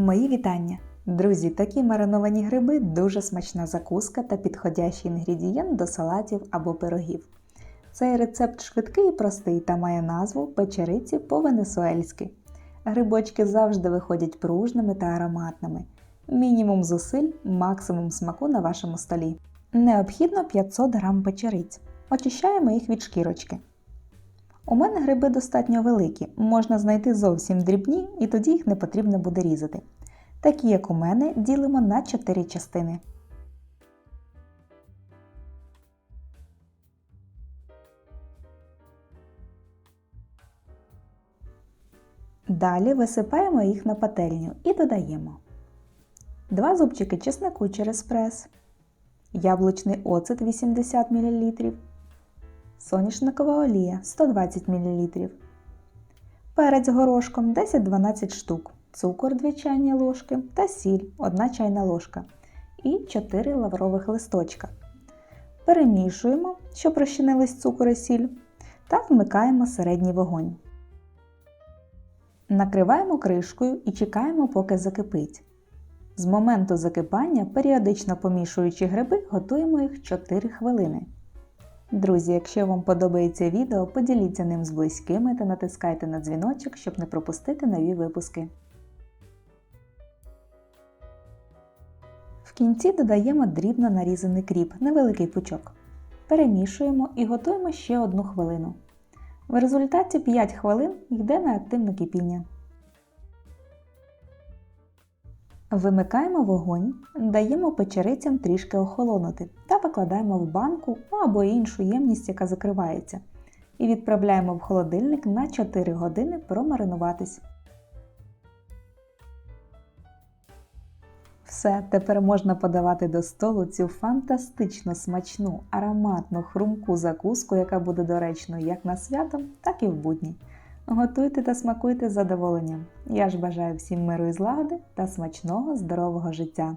Мої вітання! Друзі, такі мариновані гриби дуже смачна закуска та підходящий інгредієнт до салатів або пирогів. Цей рецепт швидкий і простий та має назву печериці по-венесуельськи. Грибочки завжди виходять пружними та ароматними. Мінімум зусиль, максимум смаку на вашому столі. Необхідно 500 г печериць. Очищаємо їх від шкірочки. У мене гриби достатньо великі, можна знайти зовсім дрібні, і тоді їх не потрібно буде різати. Такі, як у мене, ділимо на 4 частини. Далі висипаємо їх на пательню і додаємо 2 зубчики чеснику через прес, яблучний оцет 80 мл, соняшникова олія 120 мл, перець горошком 10-12 штук, цукор 2 чайні ложки та сіль 1 чайна ложка і 4 лаврових листочка. Перемішуємо, щоб розчинились цукор і сіль, та вмикаємо середній вогонь. Накриваємо кришкою і чекаємо, поки закипить. З моменту закипання, періодично помішуючи гриби, готуємо їх 4 хвилини. Друзі, якщо вам подобається відео, поділіться ним з близькими та натискайте на дзвіночок, щоб не пропустити нові випуски. В кінці додаємо дрібно нарізаний кріп, невеликий пучок. Перемішуємо і готуємо ще одну хвилину. В результаті 5 хвилин йде на активне кипіння. Вимикаємо вогонь, даємо печерицям трішки охолонути та викладаємо в банку або іншу ємність, яка закривається, і відправляємо в холодильник на 4 години промаринуватись. Все, тепер можна подавати до столу цю фантастично смачну, ароматну, хрумку закуску, яка буде доречною як на свято, так і в будні. Готуйте та смакуйте з задоволенням. Я ж бажаю всім миру і злагоди та смачного здорового життя!